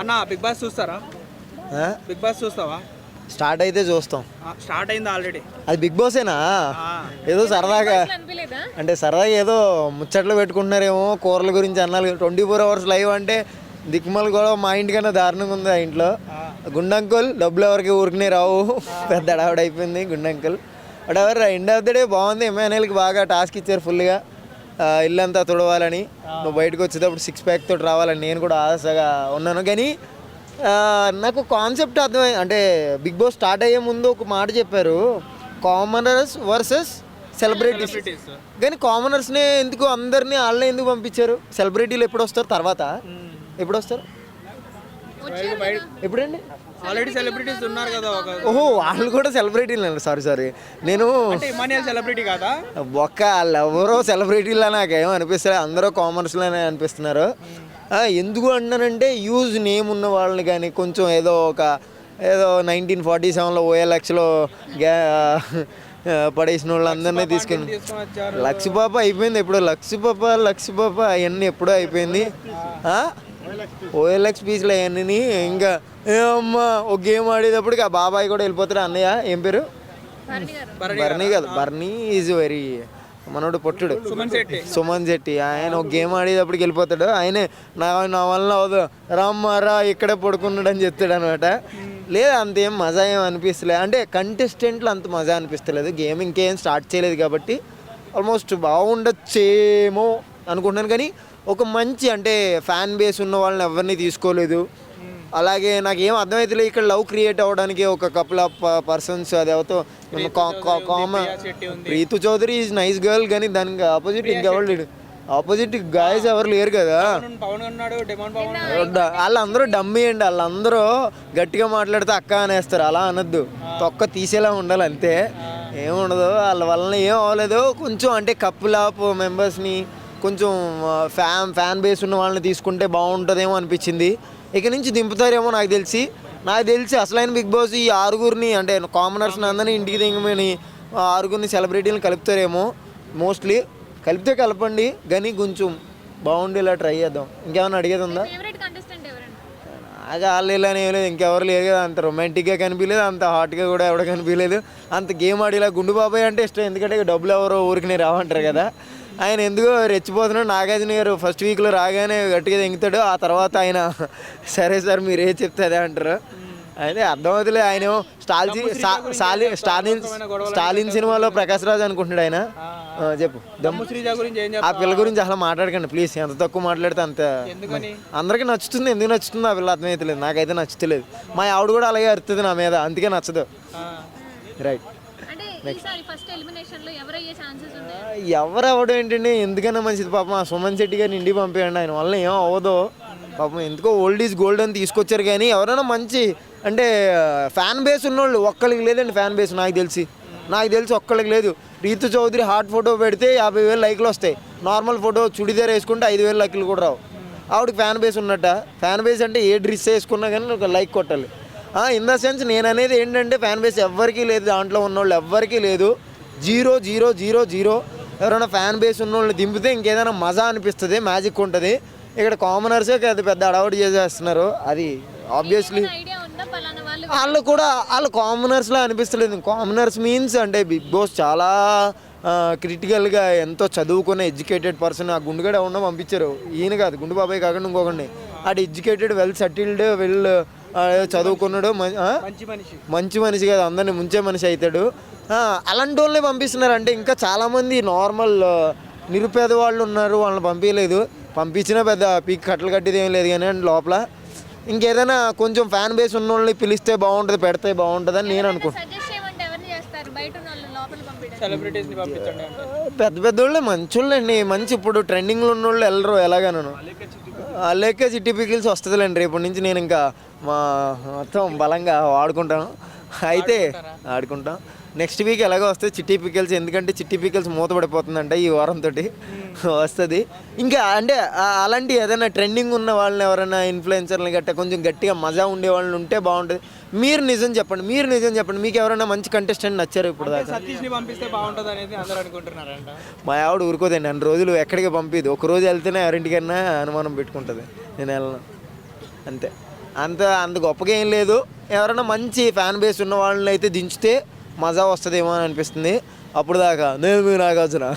అన్న big boss చూస్తారా? Big boss చూస్తావా? స్టార్ట్ అయితే చూస్తాం. ఆ, స్టార్ట్ అయింది ఆల్రెడీ? అది బిగ్ బాసేనా? ఏదో సరదాగా అంటే సరదాగా ఏదో ముచ్చట్లు పెట్టుకుంటున్నారేమో కూరల గురించి అన్నాలు. ట్వంటీ ఫోర్ అవర్స్ లైవ్ అంటే దిక్కుమలు కూడా మా ఇంటికన్నా దారుణంగా ఉంది ఆ ఇంట్లో. గుండంకుల్ డబ్బులు ఎవరికి ఊరికనే రావు. పెద్ద అడావిడ అయిపోయింది గుండంకుల్. బట్ ఎవరు ఎండ్ ఆఫ్ ద డే బాగుంది. ఎంఎన్ఎల్కి బాగా టాస్క్ ఇచ్చారు ఫుల్గా ఇల్లంతా తుడవాలని. నువ్వు బయటకు వచ్చేటప్పుడు సిక్స్ ప్యాక్ తోటి రావాలని నేను కూడా ఆశగా ఉన్నాను. కానీ నాకు కాన్సెప్ట్ అర్థమై అంటే బిగ్ బాస్ స్టార్ట్ అయ్యే ముందు ఒక మాట చెప్పారు. కామనర్స్ వర్సెస్ సెలబ్రిటీస్ కానీ కామనర్స్నే ఎందుకు అందరినీ వాళ్ళనే ఎందుకు పంపించారు? సెలబ్రిటీలు ఎప్పుడు వస్తారు తర్వాత? ఎప్పుడు వస్తారు ఎప్పుడండి? ఆల్రెడీ సెలబ్రిటీస్ ఉన్నారు కదా ఒక ఓహో వాళ్ళు కూడా సెలబ్రిటీలు సారీ సారీ నేను అంటే ఇమానియల్ సెలబ్రిటీ కాదా? ఒక్క వాళ్ళు ఎవరో సెలబ్రిటీలా నాకేం అనిపిస్తుంది అందరూ కామర్స్లోనే అనిపిస్తున్నారు. ఎందుకు అంటున్నానంటే యూజ్ నేమ్ ఉన్న వాళ్ళని కానీ కొంచెం ఏదో ఒక ఏదో నైన్టీన్ ఫార్టీ సెవెన్లో ఓఎల్ఎక్స్లో గ్యా పడేసిన వాళ్ళందరినీ తీసుకుని తీసుకొని వచ్చారు? లక్ష పాప అయిపోయింది ఎప్పుడో. లక్ష పాప లక్ష పాప అవన్నీ ఎప్పుడో అయిపోయింది. ఓఎల్ఎక్స్ పీస్లో అవన్నీ. ఇంకా ఏ అమ్మా ఒక గేమ్ ఆడేటప్పటికి ఆ బాబాయ్ కూడా వెళ్ళిపోతాడు అన్నయ్య. ఏం పేరు? బర్నీ కాదు. బర్నీ ఈజ్ వెరీ మనోడు పొట్టుడు. సుమన్ శెట్టి. ఆయన ఒక గేమ్ ఆడేటప్పటికి వెళ్ళిపోతాడు. ఆయనే నా నా వల్ల అవదు రామ్మ రా ఇక్కడే పడుకున్నాడు అని చెప్తాడు అనమాట లేదు అంతేం మజా ఏం అనిపిస్తలేదు అంటే కంటెస్టెంట్లు అంత మజా అనిపిస్తలేదు. గేమ్ ఇంకేం స్టార్ట్ చేయలేదు కాబట్టి ఆల్మోస్ట్ బాగుండొచ్చేమో అనుకుంటున్నాను. కానీ ఒక మంచి అంటే ఫ్యాన్ బేస్ ఉన్న వాళ్ళని ఎవరిని తీసుకోలేదు. అలాగే నాకు ఏం అర్థమైతలేదు ఇక్కడ లవ్ క్రియేట్ అవ్వడానికి ఒక కపుల్ ఆఫ్ పర్సన్స్ అది ఎవరితో common Preethu Chowdary is nice girl కానీ దానికి ఆపోజిట్ ఇంకెవరు లేడు. ఆపోజిట్ గాయస్ ఎవరు లేరు కదా. వాళ్ళందరూ డమ్మీ అండి వాళ్ళందరూ గట్టిగా మాట్లాడితే అక్క అనేస్తారు అలా అనొద్దు. తొక్క తీసేలా ఉండాలి అంతే. ఏముండదు వాళ్ళ వలన ఏం అవ్వలేదు. కొంచెం అంటే కప్పుల్ ఆఫ్ మెంబర్స్ని కొంచెం ఫ్యాన్ ఫ్యాన్ బేస్ ఉన్న వాళ్ళని తీసుకుంటే బాగుంటుందేమో అనిపించింది. ఇక నుంచి దింపుతారేమో నాకు తెలిసి. నాకు తెలిసి అసలైన బిగ్ బాస్ ఈ ఆరుగురిని అంటే కామనర్స్ని అందరినీ ఇంటికి దిగమని ఆరుగురిని సెలబ్రిటీలను కలుపుతారేమో. మోస్ట్లీ కలిపితే కలపండి కానీ కొంచెం బాగుండేలా ట్రై చేద్దాం. ఇంకేమైనా అడిగేది ఉందా? నాకు వాళ్ళు ఇలా ఏం లేదు ఇంకెవరు లేరు కదా అంత రొమాంటిక్గా కనిపించలేదు అంత హాట్గా కూడా ఎవడ కనిపించలేదు. అంత గేమ్ ఆడేలా గుండు బాబాయ్ అంటే ఇష్టం ఎందుకంటే డబ్బులు ఎవరో ఊరికి రావంటారు కదా. ఆయన ఎందుకో రెచ్చిపోతున్నాడు. నాగార్జున గారు ఫస్ట్ వీక్లో రాగానే గట్టిగా దింగుతాడు. ఆ తర్వాత ఆయన సరే సార్ మీరు ఏ చెప్తే అదే అంటారు. అయితే అర్థమవుతులే ఆయన స్టాలిన్ స్టాలిన్ స్టాలిన్ సినిమాలో ప్రకాష్ రాజ్ అనుకుంటున్నాడు ఆయన. చెప్పు. ఆ పిల్ల గురించి అసలు మాట్లాడకండి ప్లీజ్ ఎంత తక్కువ మాట్లాడితే అంత అందరికీ నచ్చుతుంది ఎందుకు నచ్చుతుందో ఆ పిల్ల అర్థమైతలేదు. నాకైతే నచ్చుతలేదు. మా ఆవిడ కూడా అలాగే అరుతుంది నా మీద అందుకే నచ్చదు. రైట్ ఎవరు అవ్వడం ఏంటండి? ఎందుకన్నా మంచిది? పాపం ఆ సుమన్ శెట్టి గారిని ఇంటికి పంపించండి ఆయన వల్ల ఏం అవ్వదు. పాపం ఎందుకో ఓల్డ్ ఈజ్ గోల్డ్ అని తీసుకొచ్చారు కానీ ఎవరైనా మంచి అంటే ఫ్యాన్ బేస్ ఉన్నోళ్ళు ఒక్కరికి లేదండి ఫ్యాన్ బేస్ నాకు తెలిసి. నాకు తెలిసి ఒక్కళ్ళకి లేదు. రీతు చౌదరి హాట్ ఫోటో పెడితే యాభై వేలు లైక్లు వస్తాయి. నార్మల్ ఫోటో చుడిదార్ వేసుకుంటే ఐదు వేలు లైక్లు కూడా రావు. ఆవిడకి ఫ్యాన్ బేస్ ఉన్నట్ట. ఫ్యాన్ బేస్ అంటే ఏ డ్రెస్ వేసుకున్నా కానీ ఒక లైక్ కొట్టాలి. ఇన్ ద సెన్స్ నేను అనేది ఏంటంటే ఫ్యాన్ బేస్ ఎవ్వరికీ లేదు దాంట్లో ఉన్నోళ్ళు ఎవ్వరికీ లేదు. జీరో జీరో జీరో జీరో ఎవరైనా ఫ్యాన్ బేస్ ఉన్నోళ్ళని దింపితే ఇంకేదైనా మజా అనిపిస్తుంది మ్యాజిక్ ఉంటుంది. ఇక్కడ కామనర్సే అది పెద్ద అడవాటు చేసేస్తున్నారు. అది ఆబ్వియస్లీ వాళ్ళు? వాళ్ళు కూడా వాళ్ళు కామనర్స్లా అనిపిస్తలేదు. కామనర్స్ మీన్స్ అంటే బిగ్ బాస్ చాలా క్రిటికల్గా ఎంతో చదువుకున్న ఎడ్యుకేటెడ్ పర్సన్ ఆ గుండుగడ ఉన్న పంపించారు. ఈయన కాదు గుండు బాబాయ్ కాకుండా ఇంకొకటి అటు ఎడ్యుకేటెడ్ వెల్ సెటిల్డ్ వెల్ చదువుకున్నాడు? మంచి మనిషి. మంచి మనిషి కాదు అందరిని ముంచే మనిషి అవుతాడు ఆ, అలాంటి వాళ్ళని పంపిస్తున్నారు. అంటే ఇంకా చాలామంది నార్మల్ నిరుపేద వాళ్ళు ఉన్నారు వాళ్ళని పంపించలేదు పంపించినా పెద్ద పీక్ కట్టలు కట్టేది ఏం లేదు కానీ లోపల. ఇంకేదైనా కొంచెం ఫ్యాన్ బేస్ ఉన్న వాళ్ళని పిలిస్తే బాగుంటుంది పెడితే బాగుంటుంది అని నేను అనుకుంటున్నాను సజెస్ట్ చేయమంటే ఎవరిని చేస్తారు? బయట ఉన్న వాళ్ళు లోపల పంపించడం సెలబ్రిటీస్ని పంపించండి అంటే. పెద్ద పెద్ద వాళ్ళే మంచోళ్ళండి. మంచి ఇప్పుడు ట్రెండింగ్లో ఉన్న వాళ్ళు వెళ్ళరు ఎలాగనను. చిట్టి పికిల్స్ వస్తుందిలేండి. రేపటి నుంచి నేను ఇంకా మా మొత్తం బలంగా వాడుకుంటాను అయితే ఆడుకుంటాం. నెక్స్ట్ వీక్ ఎలాగో వస్తుంది చిట్టి పికిల్స్ ఎందుకంటే చిట్టి పికిల్స్ మూతపడిపోతుందంట ఈ వారంతో వస్తుంది. ఇంకా అంటే అలాంటి ఏదైనా ట్రెండింగ్ ఉన్న వాళ్ళని ఎవరైనా ఇన్ఫ్లుయెన్సర్ని గట్ట కొంచెం గట్టిగా మజా ఉండే వాళ్ళని ఉంటే బాగుంటుంది. మీరు నిజం చెప్పండి మీరు నిజం చెప్పండి మీకు ఎవరైనా మంచి కంటెస్టెంట్ నచ్చారు ఇప్పుడు దాకా? మా ఆవిడ ఊరుకోదండి అన్ని రోజులు ఎక్కడికి పంపిది. ఒక రోజు వెళ్తేనే ఎవరింటికన్నా అనుమానం పెట్టుకుంటుంది. నేను వెళ్ళను. అంతే. అంత అంత గొప్పగా ఏం లేదు. ఎవరైనా మంచి ఫ్యాన్ బేస్ ఉన్న వాళ్ళని అయితే దించితే మజా వస్తుందేమో అని అనిపిస్తుంది. అప్పుడు దాకా నేను మీరు నాగార్జున.